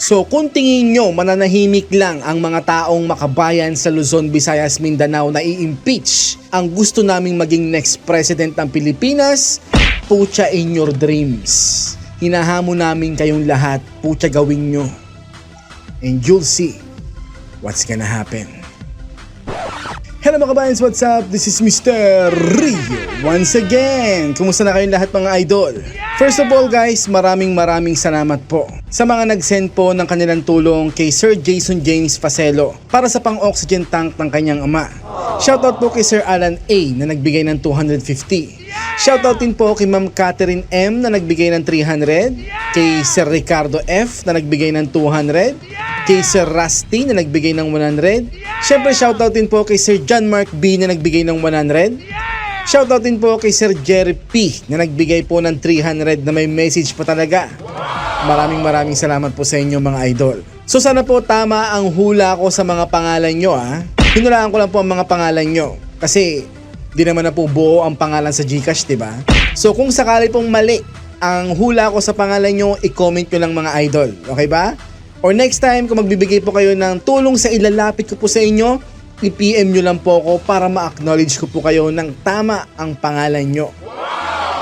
So kung tingin nyo mananahimik lang ang mga taong makabayan sa Luzon, Visayas, Mindanao na i-impeach ang gusto naming maging next president ng Pilipinas, pucha in your dreams. Hinahamon namin kayong lahat, pucha gawin nyo. And you'll see what's gonna happen. Hello mga kabayans, what's up? This is Mr. Rio once again. Kumusta na kayong lahat mga idol? First of all guys, maraming maraming salamat po sa mga nag-send po ng kanilang tulong kay Sir Jason James Facelo para sa pang-oxygen tank ng kanyang ama. Shoutout po kay Sir Alan A na nagbigay ng 250. Shoutout din po kay Ma'am Catherine M na nagbigay ng 300, kay Sir Ricardo F na nagbigay ng 200, kay Sir Rusty na nagbigay ng 100. Siyempre shoutout din po kay Sir John Mark B na nagbigay ng 100. Shoutout din po kay Sir Jerry P na nagbigay po ng 300 na may message pa talaga. Maraming maraming salamat po sa inyo mga idol. So sana po tama ang hula ko sa mga pangalan nyo ha. Hinulaan ko lang po ang mga pangalan nyo. Kasi di naman na po buo ang pangalan sa Gcash, di ba? So kung sakali pong mali ang hula ko sa pangalan nyo, i-comment nyo lang mga idol. Okay ba? Or next time, kung magbibigay po kayo ng tulong sa ilalapit ko po sa inyo, i-PM nyo lang po ako para ma-acknowledge ko po kayo ng tama ang pangalan nyo.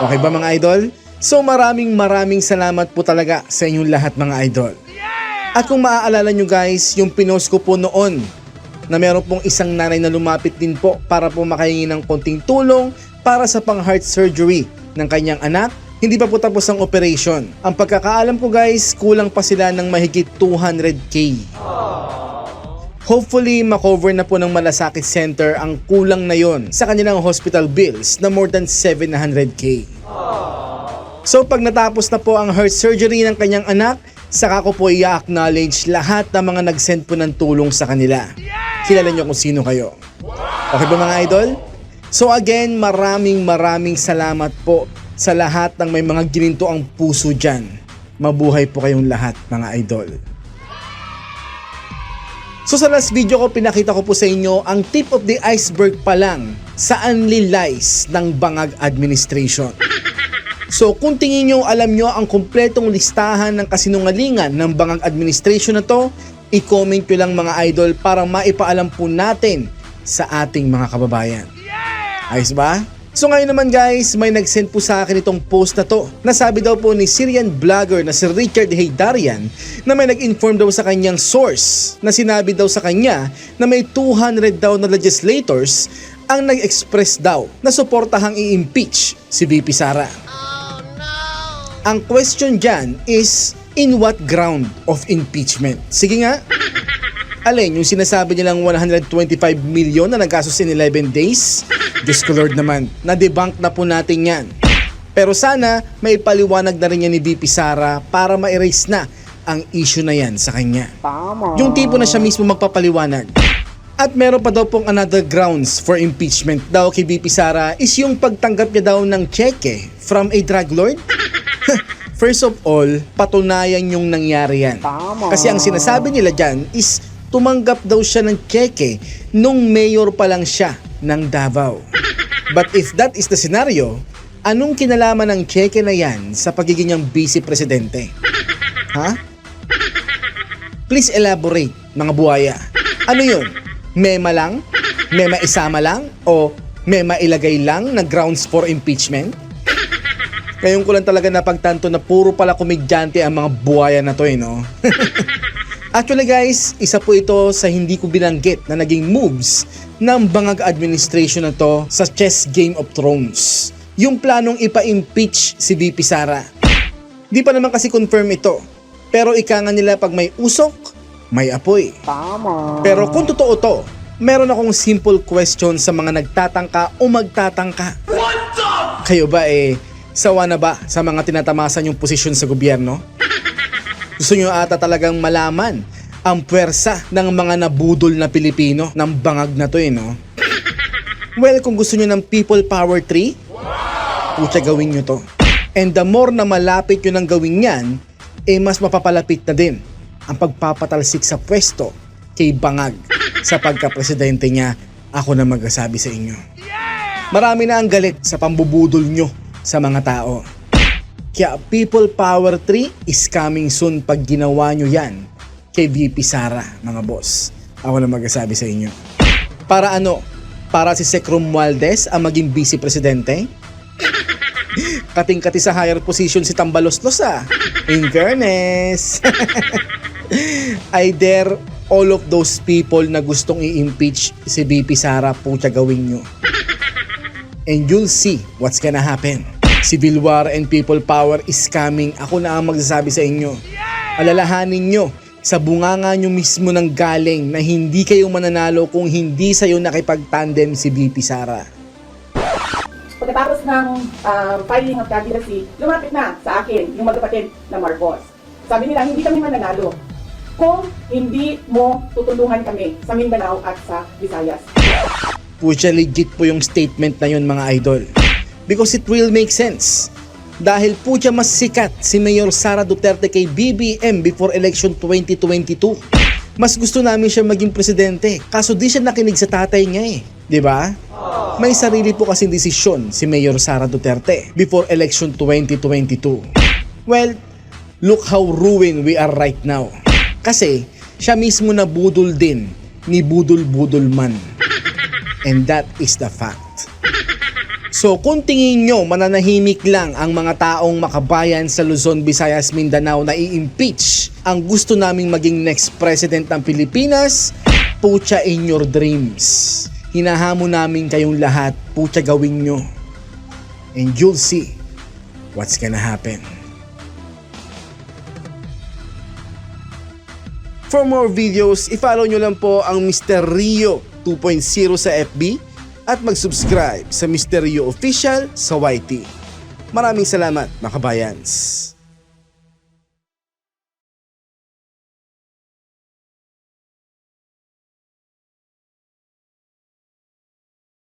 Okay ba mga idol? So maraming maraming salamat po talaga sa inyong lahat mga idol. At kung maaalala nyo guys, yung pinost ko po noon na meron pong isang nanay na lumapit din po para po makahingi ng konting tulong para sa pang heart surgery ng kanyang anak. Hindi pa po tapos ang operation. Ang pagkakaalam ko guys, kulang pa sila ng mahigit 200k. Hopefully, makover na po ng Malasakit Center ang kulang na yon sa kanilang hospital bills na more than 700k. So pag natapos na po ang heart surgery ng kanyang anak, saka ko po i-acknowledge lahat ng mga nag-send po ng tulong sa kanila. Kilala nyo kung sino kayo. Okay ba mga idol? So again, maraming maraming salamat po sa lahat ng may mga gininto ang puso dyan. Mabuhay po kayong lahat mga idol. So sa last video ko, pinakita ko po sa inyo ang tip of the iceberg pa lang sa unli lies ng Bangag Administration. So kung tingin nyo alam nyo ang kumpletong listahan ng kasinungalingan ng Bangag Administration na to, i-comment nyo lang mga idol para maipaalam po natin sa ating mga kababayan. Ayos ba? So ngayon naman guys, may nag-send po sa akin itong post na to. Nasabi daw po ni Syrian vlogger na si Richard Haydarian na may nag-inform daw sa kanyang source na sinabi daw sa kanya na may 200 daw na legislators ang nag-express daw na suportahang i-impeach si VP Sara. Ang question dyan is, in what ground of impeachment? Sige nga. Alin, yung sinasabi nilang 125 million na nagkasos in 11 days? Lord naman, na-debunk na po natin yan. Pero sana may paliwanag na rin yan ni VP Sara para ma-erase na ang issue na yan sa kanya. Tama. Yung tipo na siya mismo magpapaliwanag. At meron pa daw pong another grounds for impeachment daw kay VP Sara is yung pagtanggap niya daw ng cheque from a drug lord. First of all, patunayan yung nangyari yan. Tama. Kasi ang sinasabi nila dyan is tumanggap daw siya ng cheque nung mayor pa lang siya ng Davao. But if that is the scenario, anong kinalaman ng cheque na yan sa pagiging niyang vice presidente? Ha? Please elaborate, mga buhaya. Ano yun? Mema lang? Mema isama lang? O mema ilagay lang na grounds for impeachment? Ngayon ko lang talaga napagtanto na puro pala komedyante ang mga buhaya na to eh, no? Actually guys, isa po ito sa hindi ko binanggit na naging moves ng bangag administration na to sa chess Game of Thrones. Yung planong ipa-impeach si VP Sara. Di pa naman kasi confirm ito. Pero ika nga nila pag may usok, may apoy. Tama. Pero kung totoo to, meron akong simple question sa mga nagtatangka o magtatangka. Kayo ba eh, sawa na ba sa mga tinatamasan yung posisyon sa gobyerno? Gusto nyo ata talagang malaman ang puwersa ng mga nabudol na Pilipino ng bangag na to eh, no? Well, kung gusto nyo ng people power tree, putya gawin nyo to. And the more na malapit nyo nang gawin yan, eh mas mapapalapit na din ang pagpapatalsik sa pwesto kay Bangag sa pagka-presidente niya, ako na magsasabi sa inyo. Marami na ang galit sa pambubudol nyo sa mga tao. Kaya People Power 3 is coming soon pag ginawa nyo yan kay VP Sara, mga boss. Ako na magsasabi sa inyo. Para ano? Para si Sec Romualdez ang maging vice presidente? Kating-kati sa higher position si Tambaloslos ah. In fairness. I dare all of those people na gustong i-impeach si VP Sara pucha gawin nyo. And you'll see what's gonna happen. Civil war and people power is coming. Ako na ang magsasabi sa inyo. Alalahanin nyo, sa bunganga nyo mismo ng galing na hindi kayo mananalo kung hindi sa'yo nakipag-tandem si VP Sara. Pagkatapos ng um, filing of candidacy, lumapit na sa akin yung magkapatid na Marcos. Sabi nila, hindi kami mananalo kung hindi mo tutulungan kami sa Mindanao at sa Visayas. Pucha legit po yung statement na yun mga idol. Because it will make sense. Dahil pucha mas sikat si Mayor Sara Duterte kay BBM before election 2022. Mas gusto namin siya maging presidente. Kaso di siya nakinig sa tatay niya eh. ba? May sarili po kasing desisyon si Mayor Sara Duterte before election 2022. Well, look how ruined we are right now. Kasi siya mismo na budol din ni Budol-Budol man. And that is the fact. So kung tingin nyo mananahimik lang ang mga taong makabayan sa Luzon, Visayas, Mindanao na i-impeach ang gusto naming maging next president ng Pilipinas, pucha in your dreams. Hinahamo namin kayong lahat, pucha gawin nyo. And you'll see what's gonna happen. For more videos, i-follow nyo lang po ang Mr. Rio 2.0 sa FB at mag-subscribe sa. Rio Official sa YT. Maraming salamat mga kabayans.